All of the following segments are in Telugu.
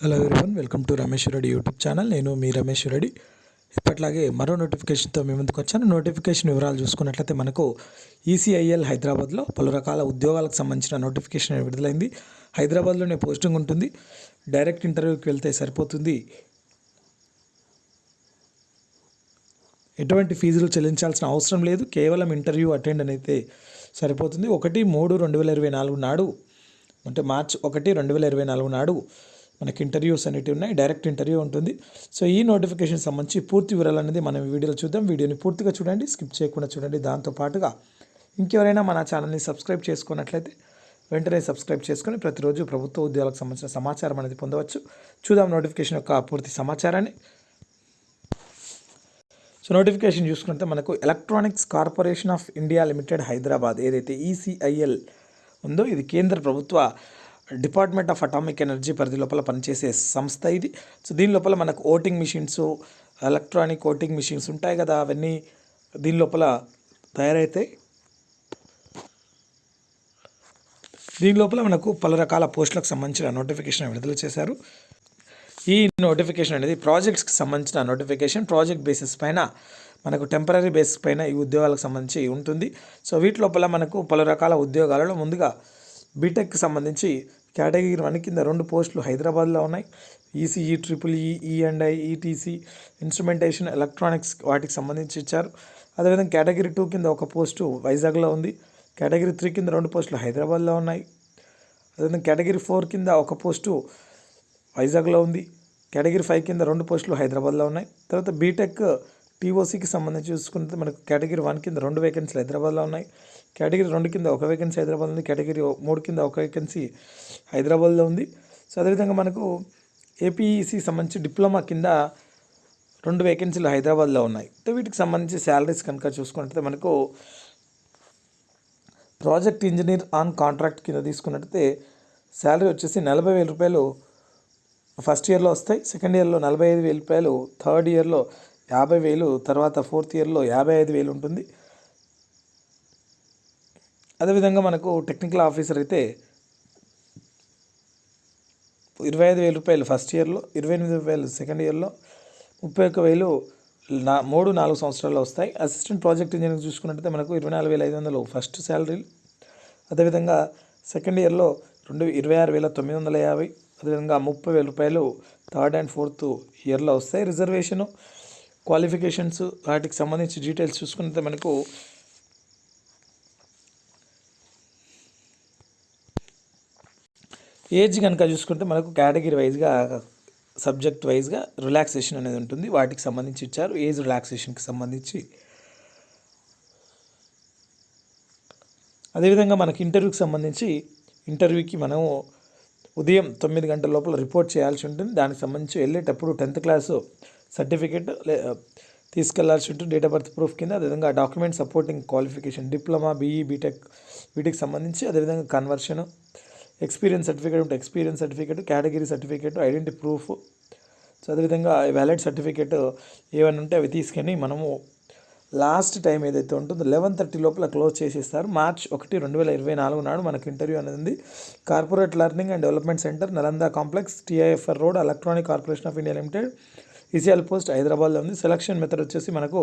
Hello everyone welcome to Ramesh Reddy YouTube channel నేను మీ రమేష్ రెడ్డి ఇప్పట్లాగే మరో నోటిఫికేషన్తో మీ ముందుకు వచ్చాను. నోటిఫికేషన్ వివరాలు చూసుకున్నట్లయితే మనకు ఈసీఐఎల్ హైదరాబాద్లో పలు రకాల ఉద్యోగాలకు సంబంధించిన నోటిఫికేషన్ విడుదలైంది. హైదరాబాద్లోనే పోస్టింగ్ ఉంటుంది. డైరెక్ట్ ఇంటర్వ్యూకి వెళ్తే సరిపోతుంది. ఎటువంటి ఫీజులు చెల్లించాల్సిన అవసరం లేదు. కేవలం ఇంటర్వ్యూ అటెండ్ అయితే సరిపోతుంది. ఒకటి మూడు రెండు వేల ఇరవై నాలుగు నాడు అంటే మార్చ్ ఒకటి రెండు వేల ఇరవై నాలుగు నాడు మనకి ఇంటర్వ్యూస్ అనేటివి ఉన్నాయి డైరెక్ట్ ఇంటర్వ్యూ ఉంటుంది. సో ఈ నోటిఫికేషన్ సంబంధించి పూర్తి వివరాలు అనేది మనం ఈ వీడియోలో చూద్దాం. వీడియోని పూర్తిగా చూడండి స్కిప్ చేయకుండా చూడండి. దాంతో పాటుగా ఇంకెవరైనా మన ఛానల్ని సబ్స్క్రైబ్ చేసుకున్నట్లయితే వెంటనే సబ్స్క్రైబ్ చేసుకొని ప్రతిరోజు ప్రభుత్వ ఉద్యోగాలకు సంబంధించిన సమాచారం అనేది పొందవచ్చు. చూద్దాం నోటిఫికేషన్ యొక్క పూర్తి సమాచారాన్ని. సో నోటిఫికేషన్ చూసుకుంటే మనకు Electronics Corporation of India Limited Hyderabad ఏదైతే ఈసీఐఎల్ ఉందో ఇది కేంద్ర ప్రభుత్వ డిపార్ట్మెంట్ ఆఫ్ అటామిక్ ఎనర్జీ పరిధి లోపల పనిచేసే సంస్థ ఇది. సో దీని లోపల మనకు voting machines electronic voting machines ఉంటాయి కదా అవన్నీ దీని లోపల తయారైతాయి. దీని లోపల మనకు పలు రకాల పోస్టులకు సంబంధించిన నోటిఫికేషన్ విడుదల చేశారు. ఈ నోటిఫికేషన్ అనేది ప్రాజెక్ట్స్కి సంబంధించిన నోటిఫికేషన్. ప్రాజెక్ట్ బేసిస్ పైన మనకు టెంపరీ బేసిస్ పైన ఈ ఉద్యోగాలకు సంబంధించి ఉంటుంది. సో వీటి లోపల మనకు పలు రకాల ఉద్యోగాలలో ముందుగా బీటెక్కి సంబంధించి కేటగిరీ వన్ కింద రెండు పోస్టులు హైదరాబాద్లో ఉన్నాయి. ECE triple E E and I and ETC instrumentation electronics వాటికి సంబంధించి ఇచ్చారు. అదేవిధంగా కేటగిరీ టూ కింద ఒక పోస్టు వైజాగ్లో ఉంది. కేటగిరీ త్రీ కింద రెండు పోస్టులు హైదరాబాద్లో ఉన్నాయి. అదేవిధంగా కేటగిరీ ఫోర్ కింద ఒక పోస్టు వైజాగ్లో ఉంది. కేటగిరీ ఫైవ్ కింద రెండు పోస్టులు హైదరాబాద్లో ఉన్నాయి. తర్వాత బీటెక్ పీఓసీకి సంబంధించి చూసుకుంటే మనకు కేటగిరీ వన్ కింద రెండు వేకెన్సీలు హైదరాబాద్లో ఉన్నాయి. కేటగిరీ రెండు కింద ఒక వేకెన్సీ హైదరాబాద్ ఉంది. కేటగిరీ మూడు కింద ఒక వేకెన్సీ హైదరాబాద్లో ఉంది. సో అదేవిధంగా మనకు ఏపీఈసి సంబంధించి డిప్లొమా కింద రెండు వేకెన్సీలు హైదరాబాద్లో ఉన్నాయి. సో వీటికి సంబంధించి శాలరీస్ కనుక చూసుకున్నట్లయితే మనకు ప్రాజెక్ట్ ఇంజనీర్ ఆన్ కాంట్రాక్ట్ కింద తీసుకున్నట్టయితే శాలరీ వచ్చేసి నలభై వేల రూపాయలు ఫస్ట్ ఇయర్లో వస్తాయి. సెకండ్ ఇయర్లో నలభై ఐదు వేల రూపాయలు థర్డ్ ఇయర్లో యాభై వేలు తర్వాత ఫోర్త్ ఇయర్లో యాభై ఐదు వేలు ఉంటుంది. అదేవిధంగా మనకు టెక్నికల్ ఆఫీసర్ అయితే ఇరవై ఐదు వేల రూపాయలు ఫస్ట్ ఇయర్లో ఇరవై ఎనిమిది వేలు సెకండ్ ఇయర్లో ముప్పై ఒక్క వేలు నా మూడు నాలుగు సంవత్సరాల్లో వస్తాయి. అసిస్టెంట్ ప్రాజెక్ట్ ఇంజనీర్ చూసుకున్నట్టయితే మనకు ఇరవై నాలుగు వేల ఐదు వందలు ఫస్ట్ శాలరీలు అదేవిధంగా సెకండ్ ఇయర్లో రెండు ఇరవై ఆరు వేల తొమ్మిది వందల యాభై. అదేవిధంగా ముప్పై వేల రూపాయలు థర్డ్ అండ్ ఫోర్త్ ఇయర్లో వస్తాయి. రిజర్వేషను క్వాలిఫికేషన్స్ వాటికి సంబంధించి డీటెయిల్స్ చూసుకుంటే మనకు ఏజ్ కనుక చూసుకుంటే మనకు కేటగిరీ వైజ్గా సబ్జెక్ట్ వైజ్గా రిలాక్సేషన్ అనేది ఉంటుంది. వాటికి సంబంధించి ఇచ్చారు. ఏజ్ రిలాక్సేషన్కి సంబంధించి. అదేవిధంగా మనకి ఇంటర్వ్యూకి సంబంధించి ఇంటర్వ్యూకి మనము ఉదయం తొమ్మిది గంటల లోపల రిపోర్ట్ చేయాల్సి ఉంటుంది. దానికి సంబంధించి వెళ్ళేటప్పుడు టెన్త్ క్లాసు సర్టిఫికేట్ లే తీసుకెళ్ళాల్సి ఉంటుంది. డేట్ ఆఫ్ బర్త్ ప్రూఫ్ కింద. అదేవిధంగా document supporting qualification diploma BE BTech వీటికి సంబంధించి. అదేవిధంగా కన్వర్షన్ ఎక్స్పీరియన్స్ సర్టిఫికేట్ ఉంటే experience certificate category certificate identity proof. So అదేవిధంగా వ్యాలిడ్ సర్టిఫికేట్ ఏమైనా ఉంటే అవి తీసుకొని మనము లాస్ట్ టైం ఏదైతే ఉంటుందో లెవెన్ థర్టీ లోపల క్లోజ్ చేసేస్తారు. మార్చ్ ఒకటి రెండు వేల ఇరవై నాలుగు నాడు మనకు ఇంటర్వ్యూ అనేది ఉంది. Corporate learning and development centre Nalanda complex TIFR road Electronic Corporation of India Limited. ECL post హైదరాబాద్లో ఉంది. సెలక్షన్ మెథడ్ వచ్చేసి మనకు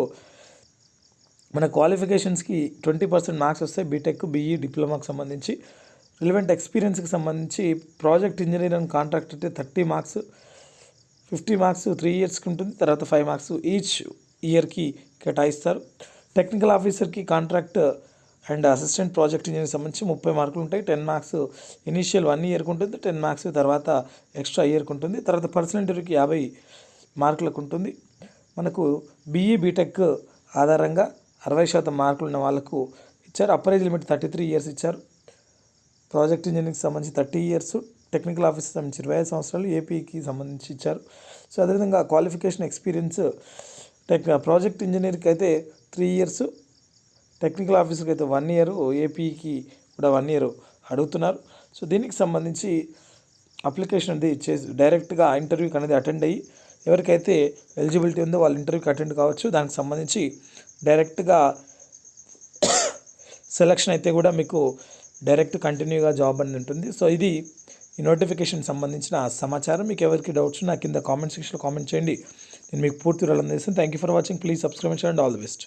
మన క్వాలిఫికేషన్స్కి ట్వంటీ పర్సెంట్ మార్క్స్ వస్తాయి. బీటెక్ బీఈ డిప్లొమాకి సంబంధించి. రిలవెంట్ ఎక్స్పీరియన్స్కి సంబంధించి ప్రాజెక్ట్ ఇంజనీర్ అండ్ కాంట్రాక్ట్ అంటే thirty marks fifty marks three ఇయర్స్కి ఉంటుంది. తర్వాత ఫైవ్ మార్క్స్ ఈచ్ ఇయర్కి కేటాయిస్తారు. టెక్నికల్ ఆఫీసర్కి contract and assistant project engineer సంబంధించి ముప్పై మార్కులు ఉంటాయి. టెన్ మార్క్స్ ఇనీషియల్ వన్ ఇయర్కి ఉంటుంది. టెన్ మార్క్స్ తర్వాత ఎక్స్ట్రా ఇయర్కి ఉంటుంది. తర్వాత పర్సనల్ ఇంటర్వ్యూకి యాభై మార్కులకు ఉంటుంది. మనకు బీఈ బీటెక్ ఆధారంగా అరవై శాతం మార్కులు ఉన్న వాళ్ళకు ఇచ్చారు. Upper age limit thirty three years ఇచ్చారు ప్రాజెక్ట్ ఇంజనీరింగ్కి సంబంధించి థర్టీ ఇయర్స్ టెక్నికల్ ఆఫీస్ సంబంధించి ఇరవై ఐదు సంవత్సరాలు ఏపీకి సంబంధించి ఇచ్చారు. సో అదేవిధంగా క్వాలిఫికేషన్ ఎక్స్పీరియన్స్ టెక్ ప్రాజెక్ట్ ఇంజనీర్కి అయితే త్రీ ఇయర్స్ టెక్నికల్ ఆఫీసర్కి అయితే వన్ ఇయర్ ఏపీకి కూడా వన్ ఇయర్ అడుగుతున్నారు. సో దీనికి సంబంధించి అప్లికేషన్ అనేది చేసి డైరెక్ట్గా ఇంటర్వ్యూకి అనేది అటెండ్ అయ్యి ఎవరికైతే ఎలిజిబిలిటీ ఉందో వాళ్ళు ఇంటర్వ్యూకి అటెండ్ కావచ్చు. దానికి సంబంధించి డైరెక్ట్గా సెలక్షన్ అయితే కూడా మీకు డైరెక్ట్ కంటిన్యూగా జాబ్ అనేది ఉంటుంది. సో ఇది ఈ నోటిఫికేషన్ సంబంధించిన సమాచారం. మీకు ఎవరికి డౌట్స్ నా కింద కామెంట్ సెక్షన్లో కామెంట్ చేయండి. నేను మీకు పూర్తి వివరాలు అందిస్తాను. Thank you for watching. Please subscribe and all the best.